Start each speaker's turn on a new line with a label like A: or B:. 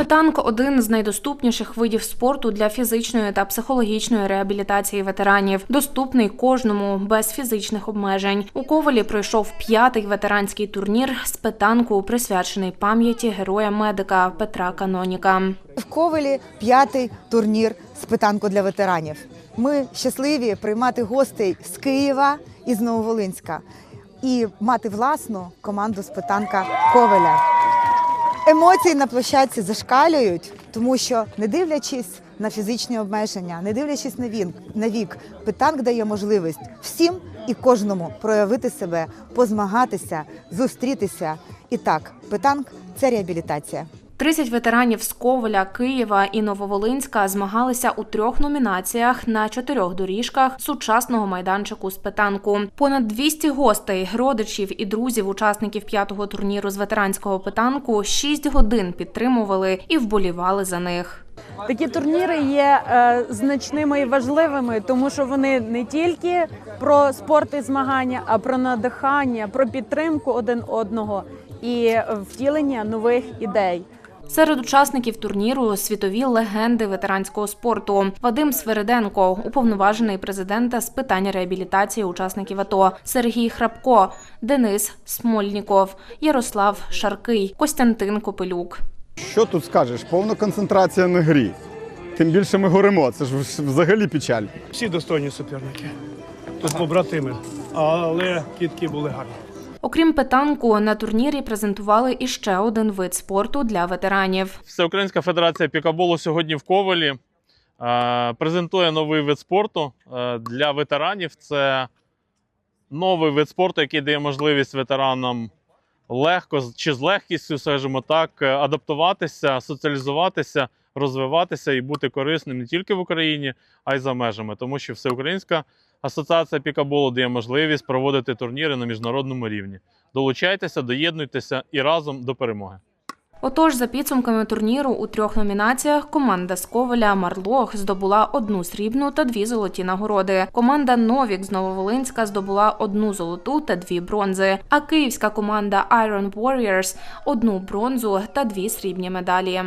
A: Питанк один з найдоступніших видів спорту для фізичної та психологічної реабілітації ветеранів, доступний кожному без фізичних обмежень. У Ковалі пройшов п'ятий ветеранський турнір з питанку, присвячений пам'яті героя медика Петра Каноніка.
B: В Ковелі п'ятий турнір з питанку для ветеранів. Ми щасливі приймати гостей з Києва і з Нововолинська і мати власну команду з питанка Ковеля. Емоції на площадці зашкалюють, тому що не дивлячись на фізичні обмеження, не дивлячись на він на вік, питанк дає можливість всім і кожному проявити себе, позмагатися, зустрітися. І так, питанк це реабілітація.
A: 30 ветеранів з Коваля, Києва і Нововолинська змагалися у трьох номінаціях на чотирьох доріжках сучасного майданчику з питанку. Понад 200 гостей, родичів і друзів учасників п'ятого турніру з ветеранського питанку 6 годин підтримували і вболівали за них.
C: Такі турніри є е, значними і важливими, тому що вони не тільки про спорт і змагання, а про надихання, про підтримку один одного і втілення нових ідей.
A: Серед учасників турніру світові легенди ветеранського спорту. Вадим Свериденко, уповноважений президента з питань реабілітації учасників АТО, Сергій Храпко, Денис Смольніков, Ярослав Шаркий, Костянтин Копилюк.
D: Що тут скажеш? Повна концентрація на грі. Тим більше ми горимо, це ж взагалі печаль.
E: Всі достойні суперники. Тут побратими. Але кітки були гарні.
A: Окрім питанку, на турнірі презентували іще один вид спорту для ветеранів.
F: Всеукраїнська федерація пікаболу сьогодні в Ковалі е, презентує новий вид спорту е, для ветеранів. Це новий вид спорту, який дає можливість ветеранам легко чи з легкістю, скажімо так, е, адаптуватися, соціалізуватися, розвиватися і бути корисним не тільки в Україні, а й за межами, тому що Всеукраїнська асоціація пікаболу дає можливість проводити турніри на міжнародному рівні. Долучайтеся, доєднуйтеся і разом до перемоги.
A: Отож, за підсумками турніру у трьох номінаціях команда з Коваля Марлох здобула одну срібну та дві золоті нагороди. Команда Новік з Нововолинська здобула одну золоту та дві бронзи. А київська команда Iron Warriors – одну бронзу та дві срібні медалі.